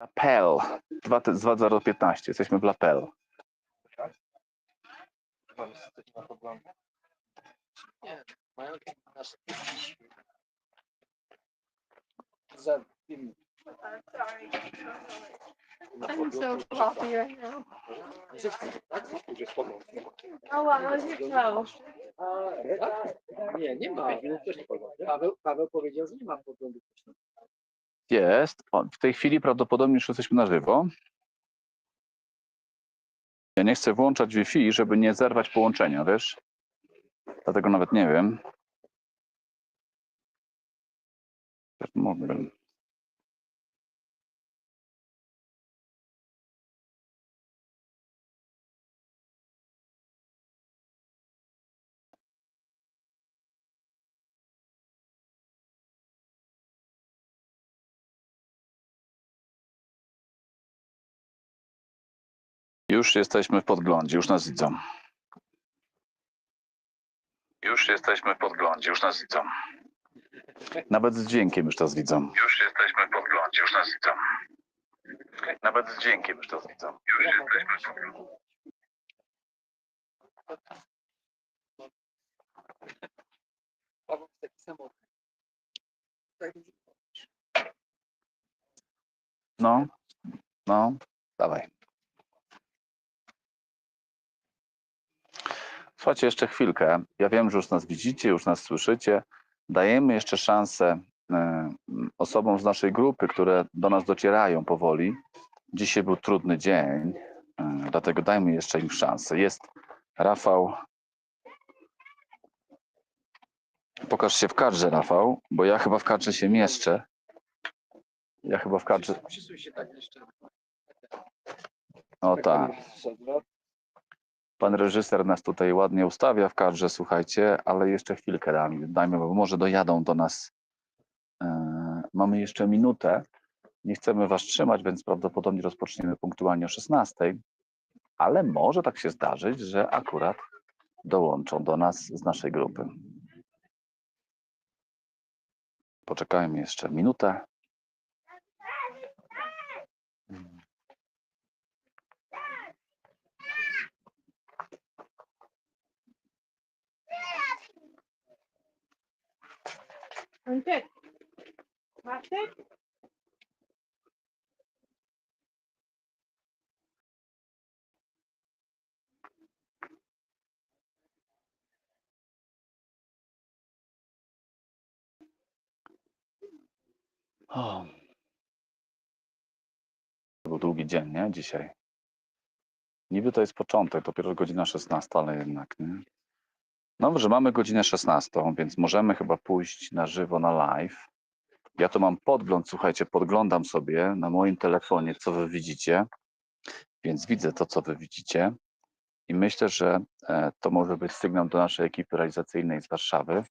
Lapel 2015. Jesteśmy w Lapel. Nie, mają nas za tym I'm so coffee right now. Oh wow, look at your toe. Nie, nie ma. Paweł powiedział, że nie ma poglądu. Jest. O, w tej chwili prawdopodobnie już jesteśmy na żywo. Ja nie chcę włączać Wi-Fi, żeby nie zerwać połączenia, wiesz? Dlatego nawet nie wiem. Jak Już jesteśmy w podglądzie, już nas widzą. Już jesteśmy w podglądzie, już nas widzą. Nawet z dźwiękiem już nas widzą. Już jesteśmy w podglądzie, już nas widzą. Nawet z dźwiękiem już nas widzą. Już jesteśmy w podglądzie. No, no, dawaj. Słuchajcie, jeszcze chwilkę. Ja wiem, że już nas widzicie, już nas słyszycie. Dajemy jeszcze szansę e, osobom z naszej grupy, które do nas docierają powoli. Dzisiaj był trudny dzień, e, dlatego dajmy jeszcze im szansę. Jest Rafał. Pokaż się w kadrze, Rafał, bo ja chyba w kadrze się mieszczę. Ja chyba w kadrze. Tak. O tak. Pan reżyser nas tutaj ładnie ustawia w kadrze, słuchajcie, ale jeszcze chwilkę dajmy, dajmy bo może dojadą do nas. E, mamy jeszcze minutę. Nie chcemy Was trzymać, więc prawdopodobnie rozpoczniemy punktualnie o 16. Ale może tak się zdarzyć, że akurat dołączą do nas z naszej grupy. Poczekajmy jeszcze minutę. Maciek? O. To był długi dzień, nie? Dzisiaj. Niby to jest początek, dopiero godzina 16, ale jednak, nie? Dobrze, mamy godzinę 16, więc możemy chyba pójść na żywo na live. Ja tu mam podgląd, słuchajcie, podglądam sobie na moim telefonie, co wy widzicie, więc widzę to, co wy widzicie i myślę, że e, to może być sygnał do naszej ekipy realizacyjnej z Warszawy.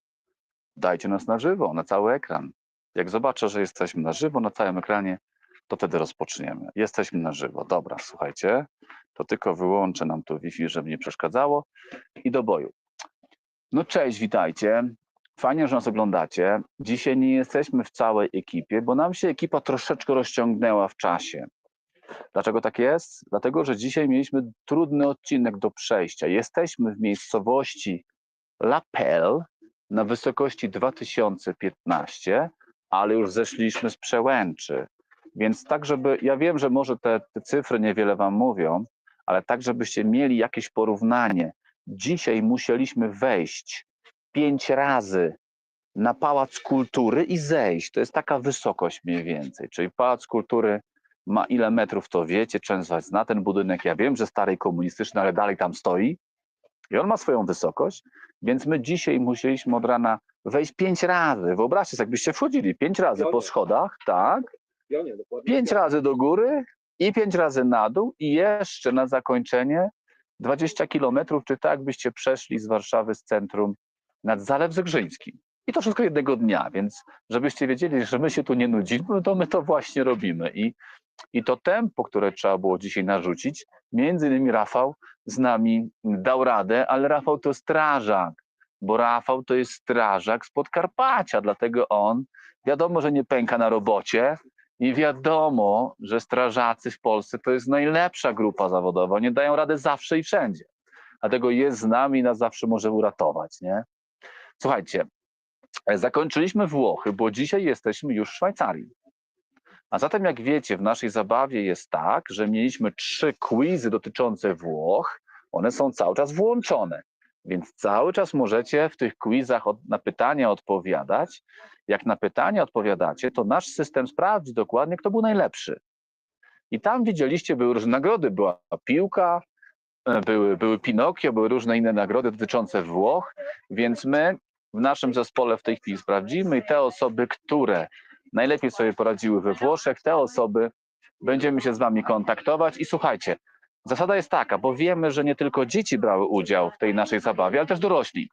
Dajcie nas na żywo, na cały ekran. Jak zobaczę, że jesteśmy na żywo na całym ekranie, to wtedy rozpoczniemy. Jesteśmy na żywo. Dobra, słuchajcie, to tylko wyłączę nam to Wi-Fi, żeby nie przeszkadzało i do boju. No cześć, witajcie. Fajnie, że nas oglądacie. Dzisiaj nie jesteśmy w całej ekipie, bo nam się ekipa troszeczkę rozciągnęła w czasie. Dlaczego tak jest? Dlatego, że dzisiaj mieliśmy trudny odcinek do przejścia. Jesteśmy w miejscowości Lapel na wysokości 2015, ale już zeszliśmy z przełęczy. Więc tak, żeby, ja wiem, że może te, te cyfry niewiele wam mówią, ale tak, żebyście mieli jakieś porównanie. Dzisiaj musieliśmy wejść pięć razy na Pałac Kultury i zejść. To jest taka wysokość mniej więcej. Czyli Pałac Kultury ma ile metrów, to wiecie, część z was zna ten budynek. Ja wiem, że stary komunistyczny, ale dalej tam stoi. I on ma swoją wysokość, więc my dzisiaj musieliśmy od rana wejść pięć razy. Wyobraźcie sobie, jakbyście wchodzili pięć razy po schodach, tak? Pionie. Pięć razy do góry i pięć razy na dół i jeszcze na zakończenie 20 kilometrów, czy tak byście przeszli z Warszawy z centrum nad Zalew Zegrzyński. I to wszystko jednego dnia, więc żebyście wiedzieli, że my się tu nie nudzimy, to my to właśnie robimy. I, i to tempo, które trzeba było dzisiaj narzucić, między innymi Rafał z nami dał radę, ale Rafał to strażak, bo Rafał to jest strażak z Podkarpacia, dlatego on wiadomo, że nie pęka na robocie, I wiadomo, że strażacy w Polsce to jest najlepsza grupa zawodowa. Oni dają radę zawsze i wszędzie. Dlatego jest z nami i nas zawsze może uratować, nie? Słuchajcie, zakończyliśmy Włochy, bo dzisiaj jesteśmy już w Szwajcarii. A zatem, jak wiecie, w naszej zabawie jest tak, że mieliśmy trzy quizy dotyczące Włoch. One są cały czas włączone, więc cały czas możecie w tych quizach od, na pytania odpowiadać. Jak na pytania odpowiadacie, to nasz system sprawdzi dokładnie, kto był najlepszy. I tam widzieliście, były różne nagrody. Była piłka, e, były, były Pinokio, były różne inne nagrody dotyczące Włoch, więc my w naszym zespole w tej chwili sprawdzimy i te osoby, które najlepiej sobie poradziły we Włoszech, te osoby będziemy się z wami kontaktować i słuchajcie, zasada jest taka, bo wiemy, że nie tylko dzieci brały udział w tej naszej zabawie, ale też dorośli.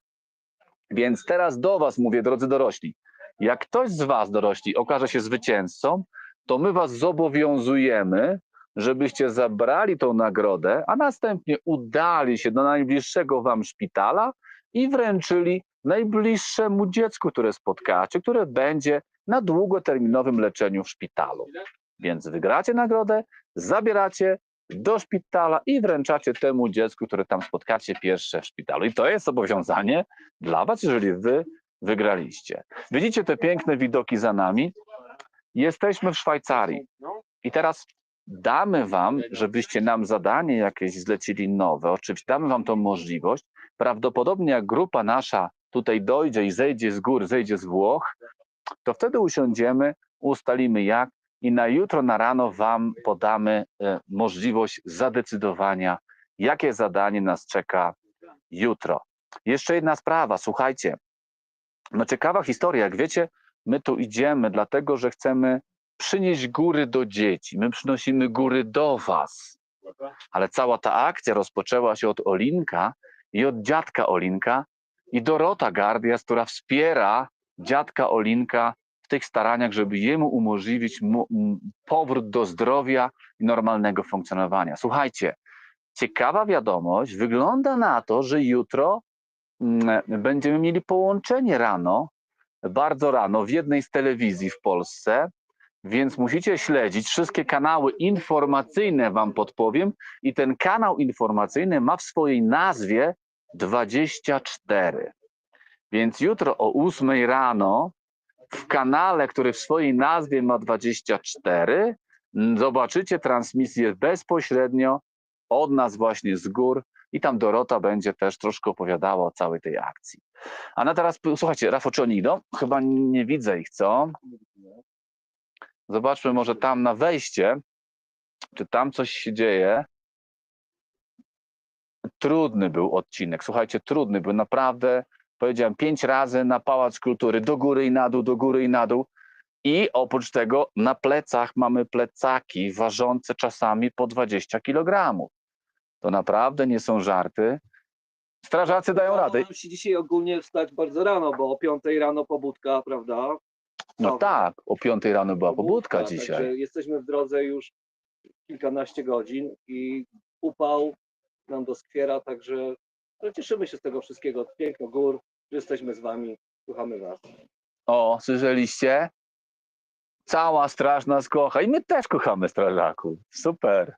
Więc teraz do was mówię, drodzy dorośli, jak ktoś z was dorośli okaże się zwycięzcą, to my was zobowiązujemy, żebyście zabrali tą nagrodę, a następnie udali się do najbliższego wam szpitala i wręczyli najbliższemu dziecku, które spotkacie, które będzie na długoterminowym leczeniu w szpitalu. Więc wygracie nagrodę, zabieracie do szpitala i wręczacie temu dziecku, które tam spotkacie pierwsze w szpitalu. I to jest zobowiązanie dla was, jeżeli wy wygraliście. Widzicie te piękne widoki za nami? Jesteśmy w Szwajcarii. I teraz damy wam, żebyście nam zadanie jakieś zlecili nowe. Oczywiście damy wam tą możliwość. Prawdopodobnie jak grupa nasza tutaj dojdzie i zejdzie z gór, zejdzie z Włoch, to wtedy usiądziemy, ustalimy jak i na jutro na rano wam podamy e, możliwość zadecydowania, jakie zadanie nas czeka jutro. Jeszcze jedna sprawa, słuchajcie. No ciekawa historia, jak wiecie, my tu idziemy dlatego, że chcemy przynieść góry do dzieci. My przynosimy góry do was. Ale cała ta akcja rozpoczęła się od Olinka i od dziadka Olinka i Dorota Gardias, która wspiera dziadka Olinka w tych staraniach, żeby jemu umożliwić mu, powrót do zdrowia i normalnego funkcjonowania. Słuchajcie, ciekawa wiadomość, wygląda na to, że jutro będziemy mieli połączenie rano, bardzo rano, w jednej z telewizji w Polsce, więc musicie śledzić wszystkie kanały informacyjne, wam podpowiem, i ten kanał informacyjny ma w swojej nazwie 24. Więc jutro o 8 rano w kanale, który w swojej nazwie ma 24, m, zobaczycie transmisję bezpośrednio od nas właśnie z gór i tam Dorota będzie też troszkę opowiadała o całej tej akcji. A na teraz, słuchajcie, Rafał czy oni idą? Chyba nie widzę ich, co? Zobaczmy może tam na wejście, czy tam coś się dzieje. Trudny był odcinek, słuchajcie, trudny był, naprawdę powiedziałem pięć razy na Pałac Kultury, do góry i na dół, do góry i na dół. I oprócz tego na plecach mamy plecaki ważące czasami po 20 kg. To naprawdę nie są żarty. Strażacy dają radę. Nam się dzisiaj ogólnie wstać bardzo rano, bo o 5 rano pobudka, prawda? No tak, o 5 rano była pobudka Także dzisiaj. jesteśmy w drodze już kilkanaście godzin i upał nam doskwiera, także no, cieszymy się z tego wszystkiego. Piękno gór, że jesteśmy z wami, słuchamy was. O, słyszeliście? Cała straż nas kocha i my też kochamy strażaków. Super.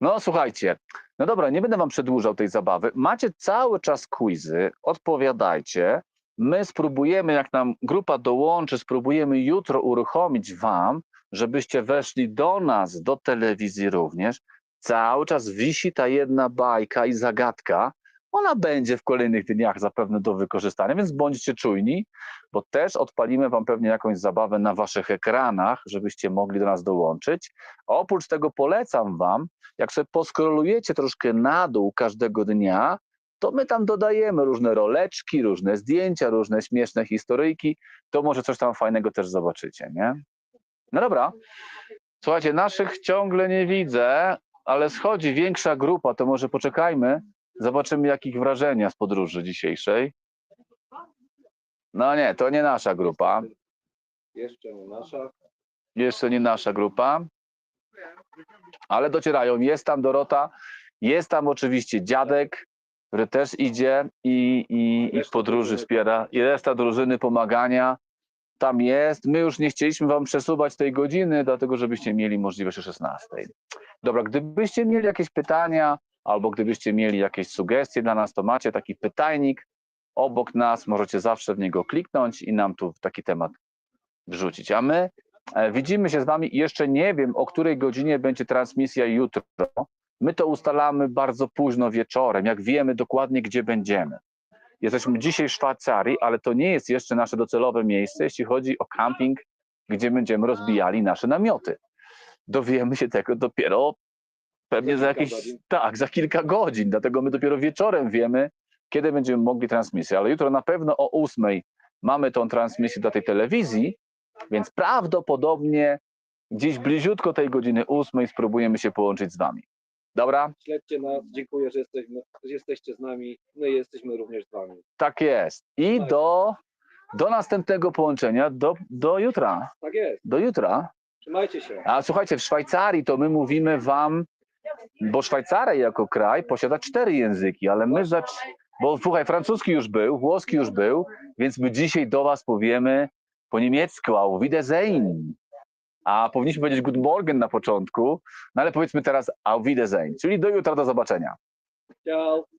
No słuchajcie, no dobra, nie będę wam przedłużał tej zabawy. Macie cały czas quizy, odpowiadajcie. My spróbujemy, jak nam grupa dołączy, spróbujemy jutro uruchomić wam, żebyście weszli do nas, do telewizji również. Cały czas wisi ta jedna bajka i zagadka. Ona będzie w kolejnych dniach zapewne do wykorzystania, więc bądźcie czujni, bo też odpalimy wam pewnie jakąś zabawę na waszych ekranach, żebyście mogli do nas dołączyć. Oprócz tego polecam wam, jak sobie poskrolujecie troszkę na dół każdego dnia, to my tam dodajemy różne roleczki, różne zdjęcia, różne śmieszne historyjki, to może coś tam fajnego też zobaczycie, nie? No dobra. Słuchajcie, naszych ciągle nie widzę, ale schodzi większa grupa, to może poczekajmy, zobaczymy jakich wrażenia z podróży dzisiejszej. No nie, to nie nasza grupa. Jeszcze nie nasza. Jeszcze nie nasza grupa. Ale docierają. Jest tam Dorota, jest tam oczywiście dziadek, który też idzie i, i, i w podróży wspiera. I reszta drużyny pomagania. Tam jest. My już nie chcieliśmy wam przesuwać tej godziny, dlatego żebyście mieli możliwość o 16. Dobra, gdybyście mieli jakieś pytania, albo gdybyście mieli jakieś sugestie dla nas, to macie taki pytajnik obok nas, możecie zawsze w niego kliknąć i nam tu taki temat wrzucić. A my e, widzimy się z wami jeszcze nie wiem, o której godzinie będzie transmisja jutro. My to ustalamy bardzo późno wieczorem, jak wiemy dokładnie, gdzie będziemy. Jesteśmy dzisiaj w Szwajcarii, ale to nie jest jeszcze nasze docelowe miejsce, jeśli chodzi o camping, gdzie będziemy rozbijali nasze namioty. Dowiemy się tego dopiero pewnie Za jakieś, godzin. tak, za kilka godzin, dlatego my dopiero wieczorem wiemy, kiedy będziemy mogli transmisję, ale jutro na pewno o ósmej mamy tą transmisję do tej telewizji, więc prawdopodobnie gdzieś bliziutko tej godziny ósmej spróbujemy się połączyć z wami. Dobra? Śledźcie nas, dziękuję, że, jesteśmy, że jesteście z nami. My jesteśmy również z wami. Tak jest. I do, do następnego połączenia, do, do jutra. Tak jest. Do jutra. Trzymajcie się. A słuchajcie, w Szwajcarii to my mówimy wam, bo Szwajcaria jako kraj posiada cztery języki, ale my zacz... Bo słuchaj, francuski już był, włoski już był, więc my dzisiaj do was powiemy po niemiecku, auf Wiedersehen. A powinniśmy powiedzieć Guten Morgen na początku, no ale powiedzmy teraz auf Wiedersehen, czyli do jutra, do zobaczenia. Ciao.